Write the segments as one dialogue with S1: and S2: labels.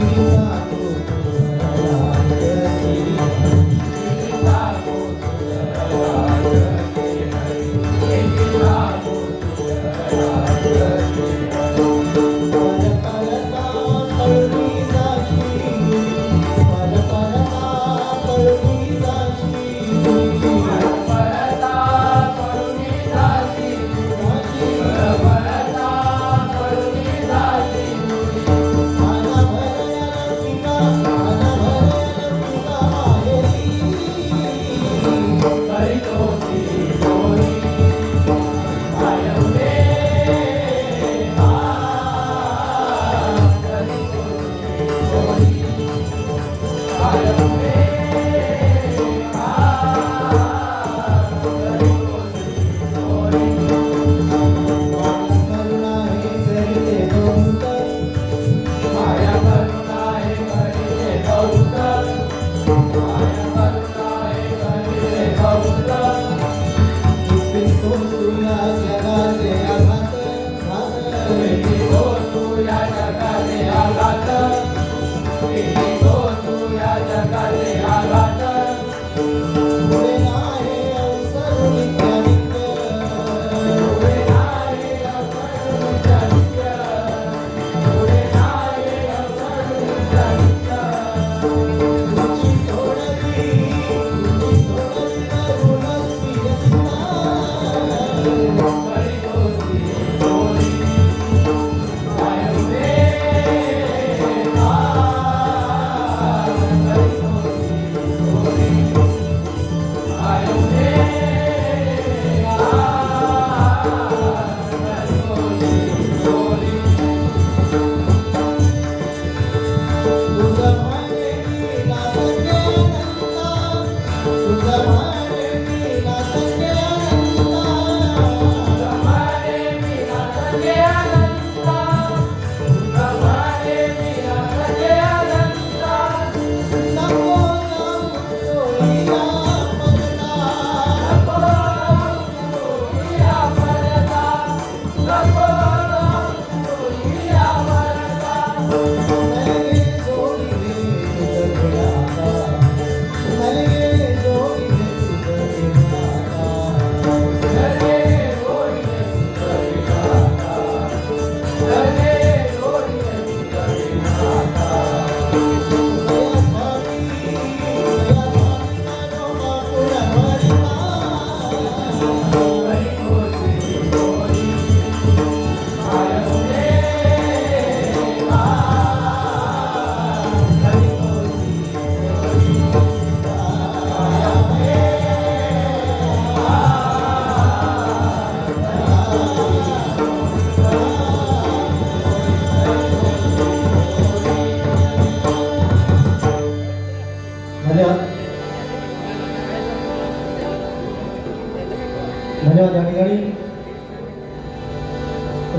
S1: you.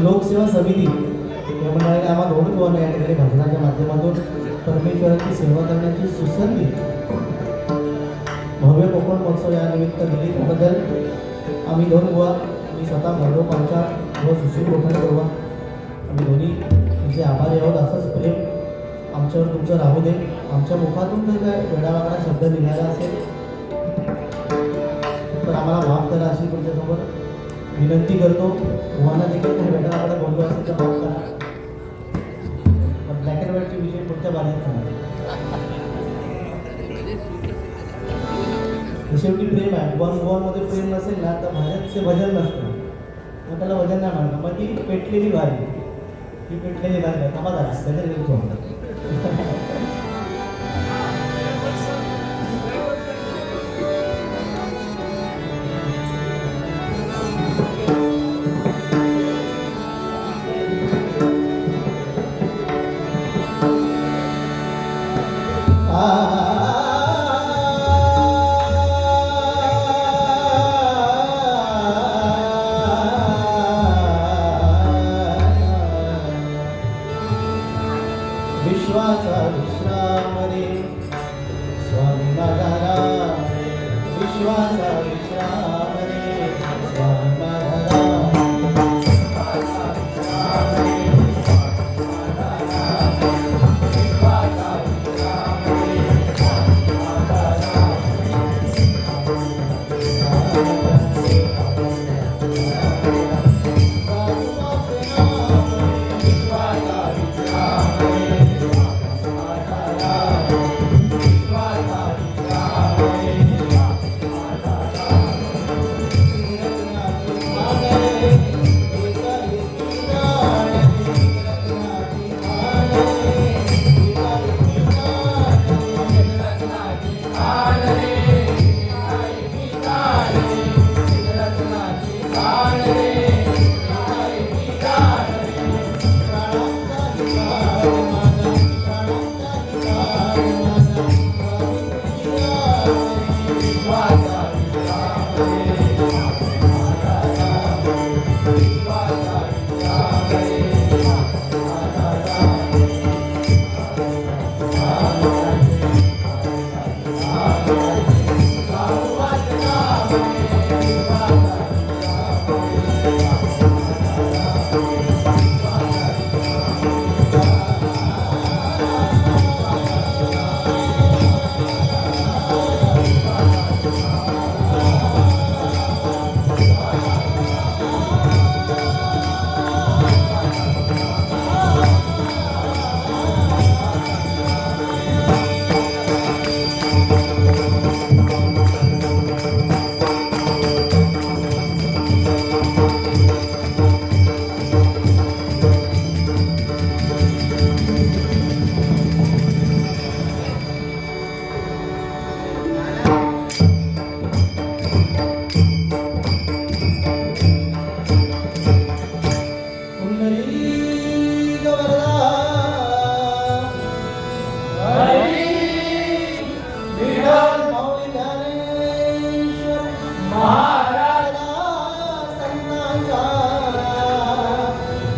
S1: लोकसेवा समिती या मंडळाने आम्हा दोन गोवांना या ठिकाणी भजनाच्या माध्यमातून परमेश्वराची सेवा करण्याची सुसंधी भव्य कोकण महोत्सव या निमित्त दिली. त्याबद्दल आम्ही दोन गोवा मी स्वतः भैरव पांचा व सुशील कोकण गोवा. आम्ही दोन्ही तुमचे आभारी आहोत. असंच प्रेम आमच्यावर तुमचं राहू दे. आमच्या मुखातून जर काय वेळावागडा शब्द निघाला असेल तर आम्हाला माफ करा अशी तुमच्यासोबत. विनंती करतो तुम्हाला देखील काही आपला बोललो असेल तर माफ करा पण ब्लॅक अँड व्हाईटचे विषय पुढच्या बाजूला सांगा शेवटी प्रेम आहे. वनमध्ये प्रेम नसेल ना तर भजनचे भजन नसतं. मग त्याला वजन नाही म्हणलं मग ती पेटलेली भाजी ती पेटलेली भाजी थांबा जरा गजर घेऊन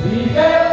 S1: Miguel.